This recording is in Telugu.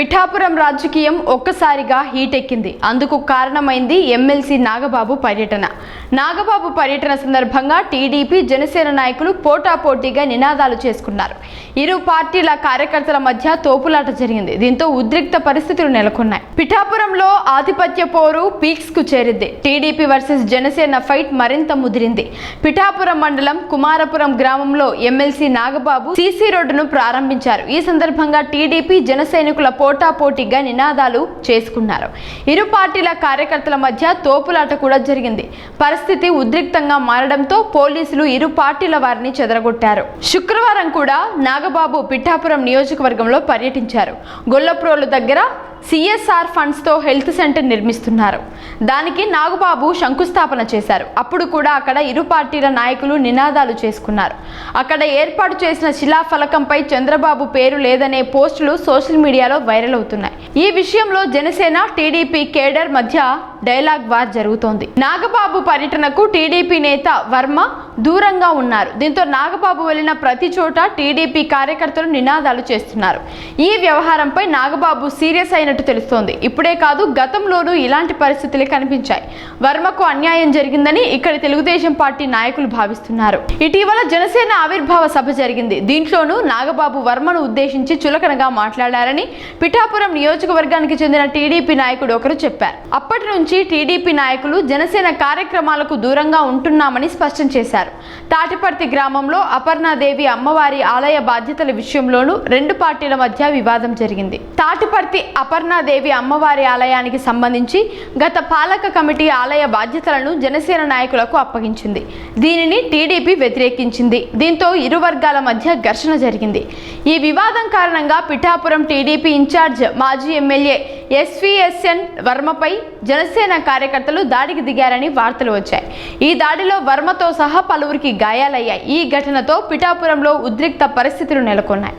పిఠాపురం రాజకీయం ఒక్కసారిగా హీట్ ఎక్కింది అందుకు కారణమైంది ఎమ్మెల్సీ నాగబాబు పర్యటన. నాగబాబు పర్యటన సందర్భంగా టీడీపీ జనసేన నాయకులు పోటాపోటీగా నినాదాలు చేసుకున్నారు. ఇరు పార్టీల కార్యకర్తల మధ్య తోపులాట జరిగింది. దీంతో ఉద్రిక్త పరిస్థితులు నెలకొన్నాయి. పిఠాపురంలో ఆధిపత్య పోరు పీక్స్కు చేరింది. టీడీపీ వర్సెస్ జనసేన ఫైట్ మరింత ముదిరింది. పిఠాపురం మండలం కుమారపురం గ్రామంలో ఎమ్మెల్సీ నాగబాబు సీసీ రోడ్డును ప్రారంభించారు. ఈ సందర్భంగా టీడీపీ జనసైనికుల పోటాపోటీగా నినాదాలు చేసుకున్నారు. ఇరు పార్టీల కార్యకర్తల మధ్య తోపులాట కూడా జరిగింది. పరిస్థితి ఉద్రిక్తంగా మారడంతో పోలీసులు ఇరు పార్టీల వారిని చెదరగొట్టారు. శుక్రవారం కూడా నాగబాబు పిఠాపురం నియోజకవర్గంలో పర్యటించారు. గొల్లప్రోలు దగ్గర సిఎస్ఆర్ ఫండ్స్తో హెల్త్ సెంటర్ నిర్మిస్తున్నారు. దానికి నాగబాబు శంకుస్థాపన చేశారు. అప్పుడు కూడా అక్కడ ఇరు పార్టీల నాయకులు నినాదాలు చేసుకున్నారు. అక్కడ ఏర్పాటు చేసిన శిలాఫలకంపై చంద్రబాబు పేరు లేదనే పోస్టులు సోషల్ మీడియాలో వైరల్ అవుతున్నాయి. ఈ విషయంలో జనసేన టీడీపీ కేడర్ మధ్య డైలాగ్ వార్ జరుగుతోంది. నాగబాబు పర్యటనకు టీడీపీ నేత వర్మ దూరంగా ఉన్నారు. దీంతో నాగబాబు వెళ్ళిన ప్రతి చోట టీడీపీ కార్యకర్తలు నినాదాలు చేస్తున్నారు. ఈ వ్యవహారంపై నాగబాబు సీరియస్ అయినట్టు తెలుస్తోంది. ఇప్పుడే కాదు గతంలోనూ ఇలాంటి పరిస్థితులే కనిపించాయి. వర్మకు అన్యాయం జరిగిందని ఇక్కడ తెలుగుదేశం పార్టీ నాయకులు భావిస్తున్నారు. ఇటీవల జనసేన ఆవిర్భావ సభ జరిగింది. దీంట్లోనూ నాగబాబు వర్మను ఉద్దేశించి చులకనగా మాట్లాడారని పిఠాపురం నియోజకవర్గానికి చెందిన టీడీపీ నాయకుడు ఒకరు చెప్పారు. అప్పటి నుంచి టీడీపీ నాయకులు జనసేన కార్యక్రమాలకు దూరంగా ఉంటున్నామని స్పష్టం చేశారు. తాటిపర్తి గ్రామంలో అపర్ణాదేవి అమ్మవారి ఆలయ బాధ్యతల విషయంలోనూ రెండు పార్టీల మధ్య వివాదం జరిగింది. తాటిపర్తి అపర్ణాదేవి అమ్మవారి ఆలయానికి సంబంధించి గత పాలక కమిటీ ఆలయ బాధ్యతలను జనసేన నాయకులకు అప్పగించింది. దీనిని టీడీపీ వ్యతిరేకించింది. దీంతో ఇరు వర్గాల మధ్య ఘర్షణ జరిగింది. ఈ వివాదం కారణంగా పిఠాపురం టీడీపీ ఇన్ఛార్జ్ మాజీ ఎమ్మెల్యే ఎస్విఎస్ఎన్ వర్మపై జనసేన కార్యకర్తలు దాడికి దిగారని వార్తలు వచ్చాయి. ఈ దాడిలో వర్మతో సహా పలువురికి గాయాలయ్యాయి. ఈ ఘటనతో పిఠాపురంలో ఉద్రిక్త పరిస్థితులు నెలకొన్నాయి.